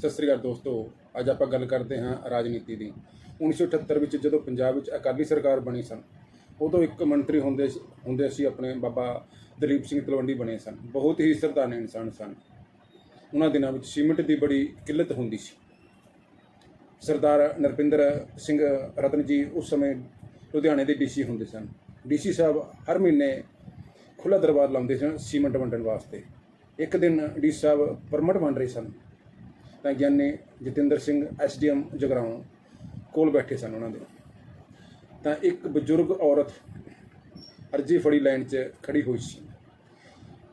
ਸਤਿ ਸ੍ਰੀ ਅਕਾਲ ਦੋਸਤੋ, ਅੱਜ ਆਪਾਂ ਗੱਲ ਕਰਦੇ ਹਾਂ ਰਾਜਨੀਤੀ ਦੀ। 1978 ਵਿੱਚ ਜਦੋਂ ਪੰਜਾਬ ਵਿੱਚ ਅਕਾਲੀ ਸਰਕਾਰ ਬਣੀ ਸਨ, ਉਦੋਂ ਇੱਕ ਮੰਤਰੀ ਹੁੰਦੇ ਹੁੰਦੇ ਸੀ ਆਪਣੇ ਬਾਬਾ ਦਲੀਪ ਸਿੰਘ ਤਲਵੰਡੀ ਬਣੇ ਸਨ। ਬਹੁਤ ਹੀ ਸਰਦਾਨੇ ਇਨਸਾਨ ਸਨ। ਉਹਨਾਂ ਦਿਨਾਂ ਵਿੱਚ ਸੀਮਿੰਟ ਦੀ ਬੜੀ ਕਿੱਲਤ ਹੁੰਦੀ ਸੀ। ਸਰਦਾਰ ਨਰਪਿੰਦਰ ਸਿੰਘ ਰਤਨ ਜੀ ਉਸ ਸਮੇਂ ਲੁਧਿਆਣੇ ਦੇ ਡੀਸੀ ਹੁੰਦੇ ਸਨ। ਡੀਸੀ ਸਾਹਿਬ ਹਰ ਮਹੀਨੇ ਖੁੱਲ੍ਹਾ ਦਰਬਾਰ ਲਾਉਂਦੇ ਸਨ ਸੀਮਿੰਟ ਵੰਡਣ ਵਾਸਤੇ। ਇੱਕ ਦਿਨ ਡੀ ਸਾਹਿਬ ਪਰਮਿਟ ਵੰਡ ਰਹੇ ਸਨ। ਤਾਂ ਗਿਆਨੀ ਜਤਿੰਦਰ ਸਿੰਘ ਐਸਡੀਐਮ ਜਗਰਾਉਂ ਕੋਲ ਬੈਠੇ ਸਨ ਉਹਨਾਂ ਦੇ। ਤਾਂ ਇੱਕ ਬਜ਼ੁਰਗ ਔਰਤ ਅਰਜੀ ਫੜੀ ਲਾਈਨ 'ਚ ਖੜੀ ਹੋਈ ਸੀ।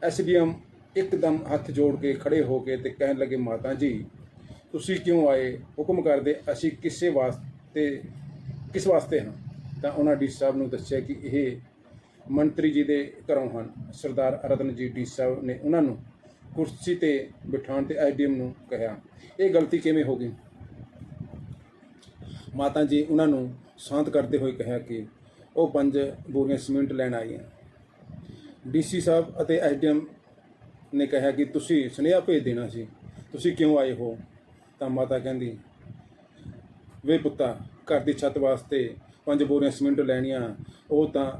ਐਸਡੀਐਮ ਇੱਕਦਮ ਹੱਥ ਜੋੜ ਕੇ ਖੜੇ ਹੋ ਕੇ ਤੇ ਕਹਿਣ ਲੱਗੇ, ਮਾਤਾ ਜੀ, ਤੁਸੀਂ ਕਿਉਂ ਆਏ? ਹੁਕਮ ਕਰਦੇ ਅਸੀਂ ਕਿਸੇ ਵਾਸਤੇ, ਕਿਸ ਵਾਸਤੇ ਹਾਂ? ਤਾਂ ਉਹਨਾਂ ਡੀ ਸਾਹਿਬ ਨੂੰ ਦੱਸਿਆ ਕਿ ਇਹ ਮੰਤਰੀ ਜੀ ਦੇ ਘਰੋਂ ਹਨ। ਸਰਦਾਰ ਰਤਨ ਜੀ ਡੀ ਸਾਹਿਬ ਨੇ ਉਹਨਾਂ ਨੂੰ ਕੁਰਸੀ ਤੇ ਬਿਠਾਉਣ ਤੇ ਐਸਡੀਐਮ ਨੂੰ ਕਿਹਾ, ਇਹ ਗਲਤੀ ਕਿਵੇਂ ਹੋ ਗਈ? ਮਾਤਾ ਜੀ ਉਹਨਾਂ ਨੂੰ ਸ਼ਾਂਤ ਕਰਦੇ ਹੋਏ ਕਿਹਾ ਕਿ ਉਹ ਪੰਜ ਬੋਰੀਆਂ ਸੀਮੈਂਟ ਲੈਣ ਆਈਆਂ ਹੈ। ਡੀਸੀ ਸਾਹਿਬ ਅਤੇ ਐਸਡੀਐਮ ਨੇ ਕਿਹਾ ਕਿ ਤੁਸੀਂ ਸੁਨੇਹਾ ਭੇਜ ਦੇਣਾ ਸੀ, ਤੁਸੀਂ ਕਿਉਂ ਆਏ ਹੋ? ਤਾਂ ਮਾਤਾ ਕਹਿੰਦੀ, ਵੇ ਪੁੱਤਾ, ਘਰ ਦੀ ਛੱਤ ਵਾਸਤੇ ਪੰਜ ਬੋਰੀਆਂ ਸੀਮੈਂਟ ਲੈਣੀਆਂ, ਉਹ ਤਾਂ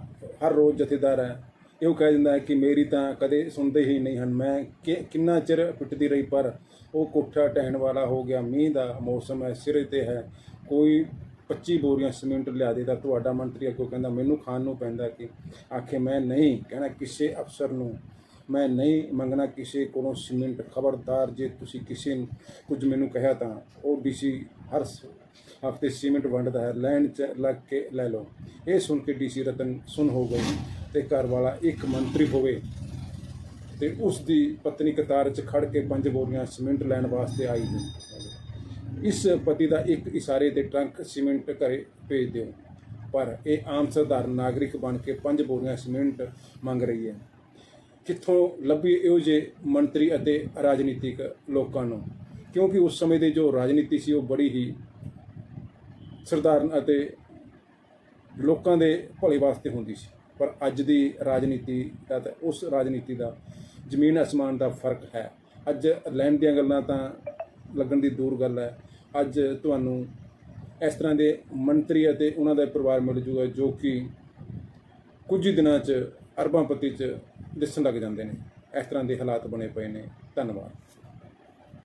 ਹਰ ਰੋਜ਼ ਜਥੇਦਾਰ ਹੈ ਇਹੋ ਕਹਿ ਦਿੰਦਾ ਹੈ ਕਿ ਮੇਰੀ ਤਾਂ ਕਦੇ ਸੁਣਦੇ ਹੀ ਨਹੀਂ ਹਨ। ਮੈਂ ਕਿ- ਕਿੰਨਾ ਚਿਰ ਪਿੱਟਦੀ ਰਹੀ, ਪਰ ਉਹ ਕੋਠਾ ਟਹਿਣ ਵਾਲਾ ਹੋ ਗਿਆ। ਮੀਂਹ ਦਾ ਮੌਸਮ ਹੈ, ਸਿਰੇ ਤੇ ਹੈ। ਕੋਈ 25 ਬੋਰੀਆਂ ਸੀਮੈਂਟ ਲਿਆ ਦੇ ਤਾਂ ਤੁਹਾਡਾ ਮੰਤਰੀ ਅੱਗੋਂ ਕਹਿੰਦਾ, ਮੈਨੂੰ ਖਾਣ ਨੂੰ ਪੈਂਦਾ ਕਿ ਆਖੇ, ਮੈਂ ਨਹੀਂ। ਕਹਿਣਾ ਕਿਸੇ ਅਫਸਰ ਨੂੰ। ਮੈਂ ਨਹੀਂ ਮੰਗਣਾ ਕਿਸੇ ਕੋਲੋਂ ਸੀਮੈਂਟ। ਖਬਰਦਾਰ, ਜੇ ਤੁਸੀਂ ਕਿਸੇ ਨੂੰ ਕੁਝ ਮੈਨੂੰ ਕਹਿਆ ਤਾਂ ਉਹ ਡੀਸੀ ਹਰ ਹਫ਼ਤੇ ਸੀਮੈਂਟ ਵੰਡਦਾ ਹੈ। ਲੈਣ 'ਚ ਲੱਗ ਕੇ ਲੈ ਲਓ। ਇਹ ਸੁਣ ਕੇ ਡੀਸੀ ਰਤਨ ਸੁਣ ਹੋ ਗਈ ਤੇ ਘਰ ਵਾਲਾ ਇੱਕ ਮੰਤਰੀ ਹੋਵੇ ਤੇ ਉਸ ਦੀ ਪਤਨੀ ਕਤਾਰ 'ਚ ਖੜ ਕੇ ਪੰਜ ਬੋਰੀਆਂ ਸੀਮੈਂਟ ਲੈਣ ਵਾਸਤੇ ਆਈ ਇਸ ਪਤੀ ਦਾ ਇੱਕ ਇਸ਼ਾਰੇ ਤੇ ਟਰੰਕ ਸੀਮੈਂਟ ਘਰੇ ਭੇਜ ਦਿਓ। ਪਰ ਇਹ ਆਮ ਸਧਾਰਨ ਨਾਗਰਿਕ ਬਣ ਕੇ ਪੰਜ ਬੋਰੀਆਂ ਸੀਮੈਂਟ ਮੰਗ ਰਹੀ ਹੈ। ਕਿੱਥੋਂ ਲੱਭੀ ਇਹੋ ਜਿਹੇ ਮੰਤਰੀ ਅਤੇ ਰਾਜਨੀਤਿਕ ਲੋਕਾਂ ਨੂੰ? ਕਿਉਂਕਿ ਉਸ ਸਮੇਂ ਦੇ ਜੋ ਰਾਜਨੀਤੀ ਸੀ, ਉਹ ਬੜੀ ਹੀ ਸਰਦਾਰਨ ਅਤੇ ਲੋਕਾਂ ਦੇ ਭਲੇ ਵਾਸਤੇ ਹੁੰਦੀ ਸੀ। ਪਰ ਅੱਜ ਦੀ ਰਾਜਨੀਤੀ ਦਾ ਤਾਂ ਉਸ ਰਾਜਨੀਤੀ ਦਾ, ਜ਼ਮੀਨ ਅਸਮਾਨ ਦਾ ਫ਼ਰਕ ਹੈ। ਅੱਜ ਲੈਣ ਦੀਆਂ ਗੱਲਾਂ ਤਾਂ ਲੱਗਣ ਦੀ ਦੂਰ ਗੱਲ ਹੈ। ਅੱਜ ਤੁਹਾਨੂੰ ਇਸ ਤਰ੍ਹਾਂ ਦੇ ਮੰਤਰੀ ਅਤੇ ਉਹਨਾਂ ਦਾ ਪਰਿਵਾਰ ਮਿਲ ਜੂਗਾ ਜੋ ਕਿ ਕੁਝ ਹੀ ਦਿਨਾਂ 'ਚ ਅਰਬਾਂਪਤੀ 'ਚ ਦਿਸਣ ਲੱਗ ਜਾਂਦੇ ਨੇ। ਇਸ ਤਰ੍ਹਾਂ ਦੇ ਹਾਲਾਤ ਬਣੇ ਪਏ ਨੇ। ਧੰਨਵਾਦ।